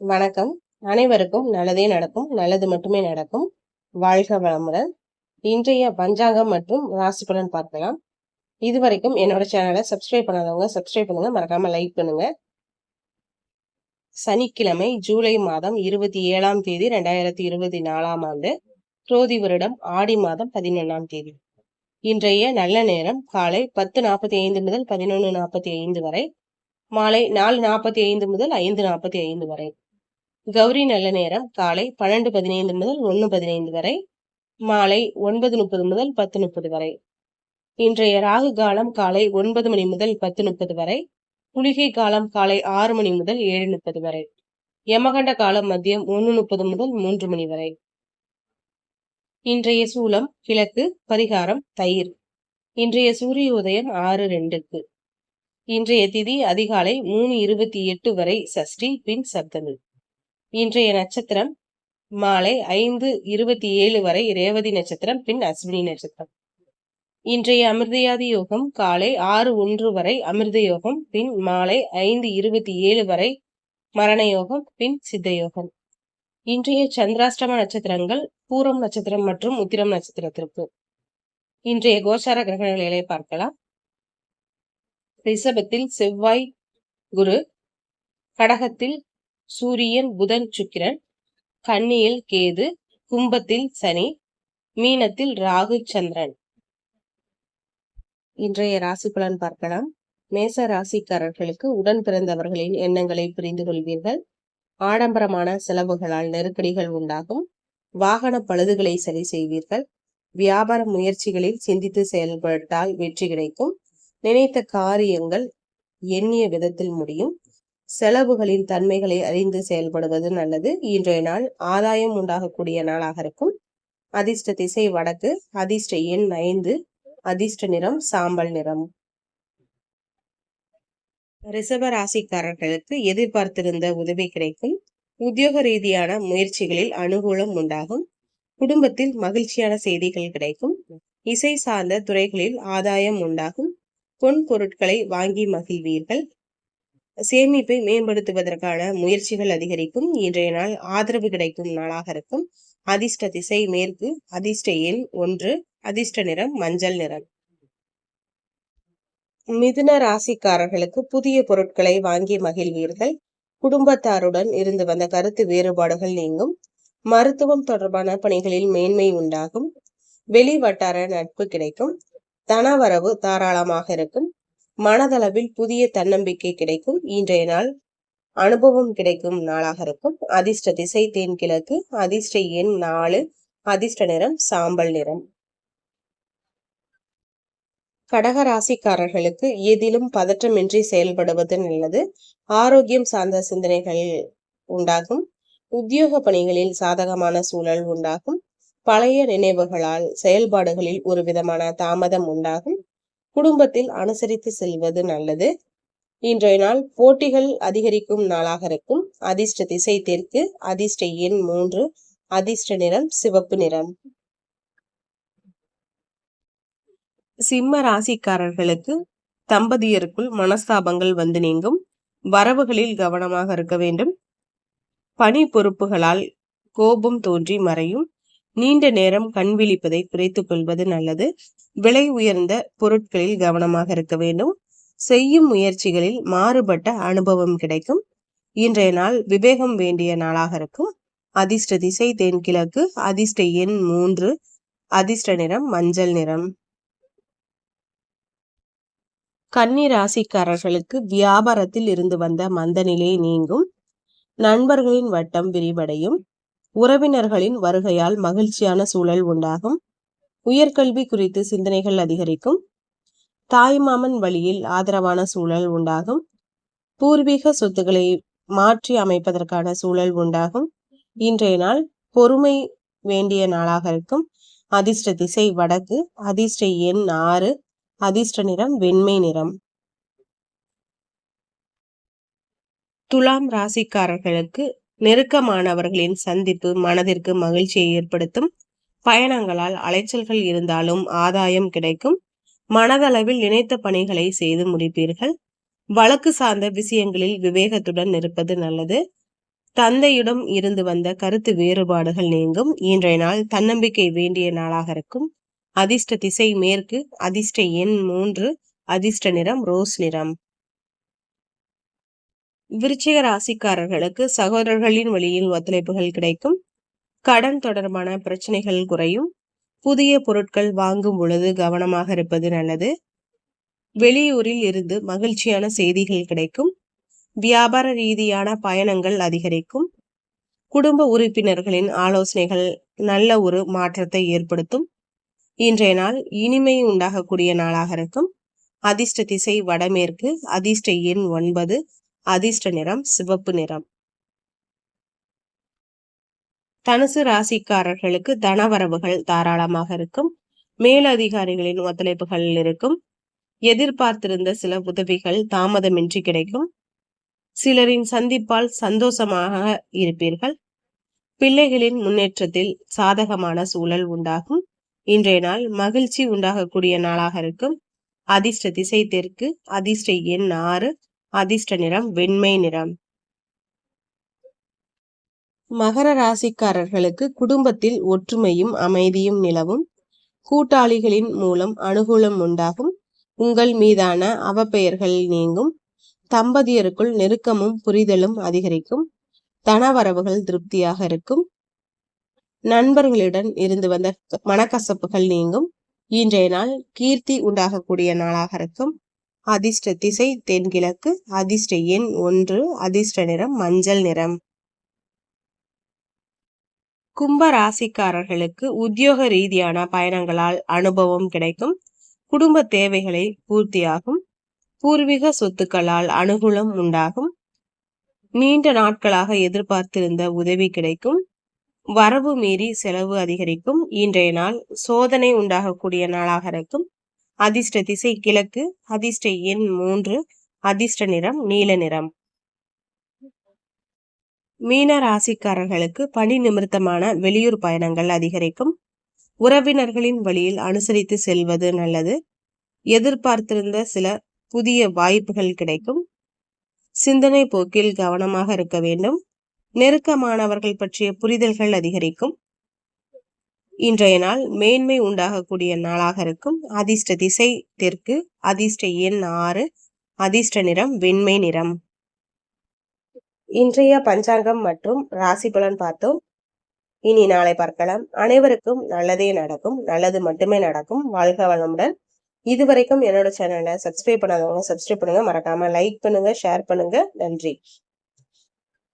வணக்கம். அனைவருக்கும் நல்லதே நடக்கும் நல்லது மட்டுமே நடக்கும். வாழ்க வளமுடன். இன்றைய பஞ்சாங்கம் மற்றும் ராசி பலன் பார்க்கலாம். இதுவரைக்கும் என்னோட சேனலை சப்ஸ்கிரைப் பண்ணாதவங்க சப்ஸ்கிரைப் பண்ணுங்க. மறக்காம லைக் பண்ணுங்க. சனிக்கிழமை ஜூலை மாதம் இருபத்தி ஏழாம் தேதி ரெண்டாயிரத்தி இருபத்தி நாலாம் ஆண்டு. குரோதி வருடம் ஆடி மாதம் பதினொன்றாம் தேதி. இன்றைய நல்ல நேரம் காலை பத்து நாற்பத்தி ஐந்து முதல் பதினொன்று நாற்பத்தி ஐந்து வரை மாலை நாலு நாற்பத்தி ஐந்து முதல் ஐந்து நாற்பத்தி ஐந்து வரை. கௌரி நல்ல நேரம். காலை பன்னெண்டு பதினைந்து முதல் ஒன்று பதினைந்து வரை. மாலை ஒன்பது முப்பது முதல் பத்து முப்பது வரை. இன்றைய ராகு காலம் காலை ஒன்பது மணி முதல் பத்து முப்பது வரை. குளிகை காலம் காலை ஆறு மணி முதல் ஏழு முப்பது வரை. யமகண்ட காலம் மதியம் ஒன்று முப்பது முதல் மூன்று மணி வரை. இன்றைய சூலம் கிழக்கு பரிகாரம் தயிர். இன்றைய சூரிய உதயம் ஆறு ரெண்டுக்கு. இன்றைய திதி அதிகாலை மூணு இருபத்தி எட்டு வரை. சஷ்டி பின் சப்தமி. இன்றைய நட்சத்திரம் மாலை ஐந்து இருபத்தி ஏழு வரை ரேவதி நட்சத்திரம் பின் அஸ்வினி நட்சத்திரம். இன்றைய அமிர்தயாதி யோகம் காலை ஆறு ஒன்று வரை அமிர்த யோகம் பின் மாலை ஐந்து இருபத்தி ஏழு வரை மரண யோகம் பின் சித்த யோகம். இன்றைய சந்திராஷ்டம நட்சத்திரங்கள் பூரம் நட்சத்திரம் மற்றும் உத்திரம் நட்சத்திரத்திற்கு. இன்றைய கோச்சார நிலையை பார்க்கலாம். ரிஷபத்தில் செவ்வாய் குரு கடகத்தில் சூரியன் புதன் சுக்கிரன் கன்னியில் கேது கும்பத்தில் சனி மீனத்தில் ராகு சந்திரன். இன்றைய ராசி பலன் பார்க்கலாம். மேச ராசிக்காரர்களுக்கு உடன் பிறந்தவர்களின் எண்ணங்களை புரிந்து கொள்வீர்கள். ஆடம்பரமான செலவுகளால் நெருக்கடிகள் உண்டாகும். வாகன பழுதுகளை சரி செய்வீர்கள். வியாபார முயற்சிகளில் சிந்தித்து செயல்பட்டால் வெற்றி கிடைக்கும். நினைத்த காரியங்கள் எண்ணிய விதத்தில் முடியும். செலவுகளின் தன்மைகளை அறிந்து செயல்படுவது நல்லது. இன்றைய நாள் ஆதாயம் உண்டாகக்கூடிய நாளாக இருக்கும். அதிர்ஷ்ட திசை வடக்கு அதிர்ஷ்ட எண் ஐந்து அதிர்ஷ்ட நிறம் சாம்பல் நிறம். ரிசர்வ ராசிக்காரர்களுக்கு எதிர்பார்த்திருந்த உதவி கிடைக்கும். உத்தியோக ரீதியான முயற்சிகளில் அனுகூலம் உண்டாகும். குடும்பத்தில் மகிழ்ச்சியான செய்திகள் கிடைக்கும். இசை சார்ந்த துறைகளில் ஆதாயம் உண்டாகும். பொன் பொருட்களை வாங்கி மகிழ்வீர்கள். சேமிப்பை மேம்படுத்துவதற்கான முயற்சிகள் அதிகரிக்கும். இன்றைய நாள் ஆதரவு கிடைக்கும் நாளாக இருக்கும். அதிர்ஷ்ட திசை மேற்கு அதிர்ஷ்ட எண் ஒன்று அதிர்ஷ்ட நிறம் மஞ்சள் நிறம். மிதுன ராசிக்காரர்களுக்கு புதிய பொருட்களை வாங்கி மகிழ்வீர்கள். குடும்பத்தாருடன் இருந்து வந்த கருத்து வேறுபாடுகள் நீங்கும். மருத்துவம் தொடர்பான பணிகளில் மேன்மை உண்டாகும். வெளி வட்டார நட்பு கிடைக்கும். தனவரவு தாராளமாக இருக்கும். மனதளவில் புதிய தன்னம்பிக்கை கிடைக்கும். இன்றைய நாள் அனுபவம் கிடைக்கும் நாளாக இருக்கும். அதிர்ஷ்ட திசை தென்கிழக்கு அதிர்ஷ்ட எண் நாலு. அதிர்ஷ்ட நிறம் சாம்பல் நிறம். கடக ராசிக்காரர்களுக்கு எதிலும் பதற்றமின்றி செயல்படுவது நல்லது. ஆரோக்கியம் சார்ந்த சிந்தனைகள் உண்டாகும். உத்தியோக பணிகளில் சாதகமான சூழல் உண்டாகும். பழைய நினைவுகளால் செயல்பாடுகளில் ஒரு விதமான தாமதம் உண்டாகும். குடும்பத்தில் அனுசரித்து செல்வது நல்லது. இன்றைய நாள் போட்டிகள் அதிகரிக்கும் நாளாக இருக்கும். அதிர்ஷ்ட திசை தெற்கு அதிர்ஷ்ட எண் மூன்று அதிர்ஷ்ட நிறம் சிவப்பு நிறம். சிம்ம ராசிக்காரர்களுக்கு தம்பதியருக்குள் மனஸ்தாபங்கள் வந்து நீங்கும். வரவுகளில் கவனமாக இருக்க வேண்டும். பணி பொறுப்புகளால் கோபம் தோன்றி மறையும். நீண்ட நேரம் கண் விழிப்பதை குறைத்துக் கொள்வது நல்லது. விலை உயர்ந்த பொருட்களில் கவனமாக இருக்க வேண்டும். செய்யும் முயற்சிகளில் மாறுபட்ட அனுபவம் கிடைக்கும். இன்றைய நாள் விவேகம் வேண்டிய நாளாக இருக்கும். அதிர்ஷ்ட திசை தென்கிழக்கு அதிர்ஷ்ட எண் மூன்று அதிர்ஷ்ட நிறம் மஞ்சள் நிறம். கன்னி ராசிக்காரர்களுக்கு வியாபாரத்தில் இருந்து வந்த மந்த நிலை நீங்கும். நண்பர்களின் வட்டம் விரிவடையும். உறவினர்களின் வருகையால் மகிழ்ச்சியான சூழல் உண்டாகும். உயர்கல்வி குறித்து சிந்தனைகள் அதிகரிக்கும். தாய்மாமன் வழியில் ஆதரவான சூழல் உண்டாகும். பூர்வீக சொத்துக்களை மாற்றி அமைப்பதற்கான சூழல் உண்டாகும். இன்றைய நாள் பொறுமை வேண்டிய நாளாக இருக்கும். அதிர்ஷ்ட திசை வடக்கு அதிர்ஷ்ட எண் ஆறு அதிர்ஷ்ட நிறம் வெண்மை நிறம். துலாம் ராசிக்காரர்களுக்கு நெருக்கமானவர்களின் சந்திப்பு மனதிற்கு மகிழ்ச்சியை ஏற்படுத்தும். பயணங்களால் அலைச்சல்கள் இருந்தாலும் ஆதாயம் கிடைக்கும். மனதளவில் நினைத்த பணிகளை செய்து முடிப்பீர்கள். வழக்கு சார்ந்த விஷயங்களில் விவேகத்துடன் இருப்பது நல்லது. தந்தையிடம் இருந்து வந்த கருத்து வேறுபாடுகள் நீங்கும். இன்றைய நாள் தன்னம்பிக்கை வேண்டிய நாளாக இருக்கும். அதிர்ஷ்ட திசை மேற்கு அதிர்ஷ்ட எண் மூன்று அதிர்ஷ்ட நிறம் ரோஸ் நிறம். விருச்சிக ராசிக்காரர்களுக்கு சகோதரர்களின் வழியில் ஒத்துழைப்புகள் கிடைக்கும். கடன் தொடர்பான பிரச்சனைகள் குறையும். புதிய பொருட்கள் வாங்கும் பொழுது கவனமாக இருப்பது நல்லது. வெளியூரில் இருந்து மகிழ்ச்சியான செய்திகள் கிடைக்கும். வியாபார ரீதியான பயணங்கள் அதிகரிக்கும். குடும்ப உறுப்பினர்களின் ஆலோசனைகள் நல்ல ஒரு மாற்றத்தை ஏற்படுத்தும். இன்றைய நாள் இனிமை உண்டாகக்கூடிய நாளாக இருக்கும். அதிர்ஷ்ட திசை வடமேற்கு அதிர்ஷ்ட எண் ஒன்பது. அதிர்ஷ்ட நிறம் சிவப்பு நிறம். தனுசு ராசிக்காரர்களுக்கு தனவரவுகள் தாராளமாக இருக்கும். மேலதிகாரிகளின் ஒத்துழைப்புகள் இருக்கும். எதிர்பார்த்திருந்த சில உதவிகள் தாமதமின்றி கிடைக்கும். சிலரின் சந்திப்பால் சந்தோஷமாக இருப்பீர்கள். பிள்ளைகளின் முன்னேற்றத்தில் சாதகமான சூழல் உண்டாகும். இன்றைய நாள் மகிழ்ச்சி உண்டாகக்கூடிய நாளாக இருக்கும். அதிர்ஷ்ட திசை தெற்கு அதிர்ஷ்ட எண் ஆறு. அதிர்ஷ்ட நிறம் வெண்மை நிறம். மகர ராசிக்காரர்களுக்கு குடும்பத்தில் ஒற்றுமையும் அமைதியும் நிலவும். கூட்டாளிகளின் மூலம் அனுகூலம் உண்டாகும். உங்கள் மீதான அவப்பெயர்கள் நீங்கும். தம்பதியருக்குள் நெருக்கமும் புரிதலும் அதிகரிக்கும். தனவரவுகள் திருப்தியாக இருக்கும். நண்பர்களுடன் இருந்து வந்த மனக்கசப்புகள் நீங்கும். இன்றைய நாள் கீர்த்தி உண்டாகக்கூடிய நாளாக இருக்கும். அதிர்ஷ்ட திசை தென்கிழக்கு அதிர்ஷ்ட எண் ஒன்று அதிர்ஷ்ட நிறம் மஞ்சள் நிறம். கும்ப ராசிக்காரர்களுக்கு உத்தியோக ரீதியான பயணங்களால் அனுபவம் கிடைக்கும். குடும்ப தேவைகளை பூர்த்தியாகும். பூர்வீக சொத்துக்களால் அனுகூலம் உண்டாகும். நீண்ட நாட்களாக எதிர்பார்த்திருந்த உதவி கிடைக்கும். வரவு மீறி செலவு அதிகரிக்கும். இன்றைய நாள் சோதனை உண்டாகக்கூடிய நாளாக இருக்கும். அதிர்ஷ்ட திசை கிழக்கு அதிர்ஷ்ட எண் மூன்று அதிர்ஷ்ட நிறம் நீல நிறம். மீன ராசிக்காரர்களுக்கு பணி நிமித்தமான வெளியூர் பயணங்கள் அதிகரிக்கும். உறவினர்களின் வழியில் அனுசரித்து செல்வது நல்லது. எதிர்பார்த்திருந்த சில புதிய வாய்ப்புகள் கிடைக்கும். சிந்தனை போக்கில் கவனமாக இருக்க வேண்டும். நெருக்கமானவர்கள் பற்றிய புரிதல்கள் அதிகரிக்கும். இன்றைய நாள் மேன்மை உண்டாகக்கூடிய நாளாக இருக்கும். அதிர்ஷ்ட திசை தெற்கு அதிர்ஷ்ட எண் ஆறு அதிர்ஷ்ட நிறம் வெண்மை நிறம். இன்றைய பஞ்சாங்கம் மற்றும் ராசி பலன் பார்த்தோம். இனி நாளை பார்க்கலாம். அனைவருக்கும் நல்லதே நடக்கும். நல்லது மட்டுமே நடக்கும். வாழ்க வளமுடன். இது வரைக்கும் என்னோட சேனலை சப்ஸ்கிரைப் பண்ணாதவங்க சப்ஸ்கிரைப் பண்ணுங்க. மறக்காம லைக் பண்ணுங்க ஷேர் பண்ணுங்க. நன்றி.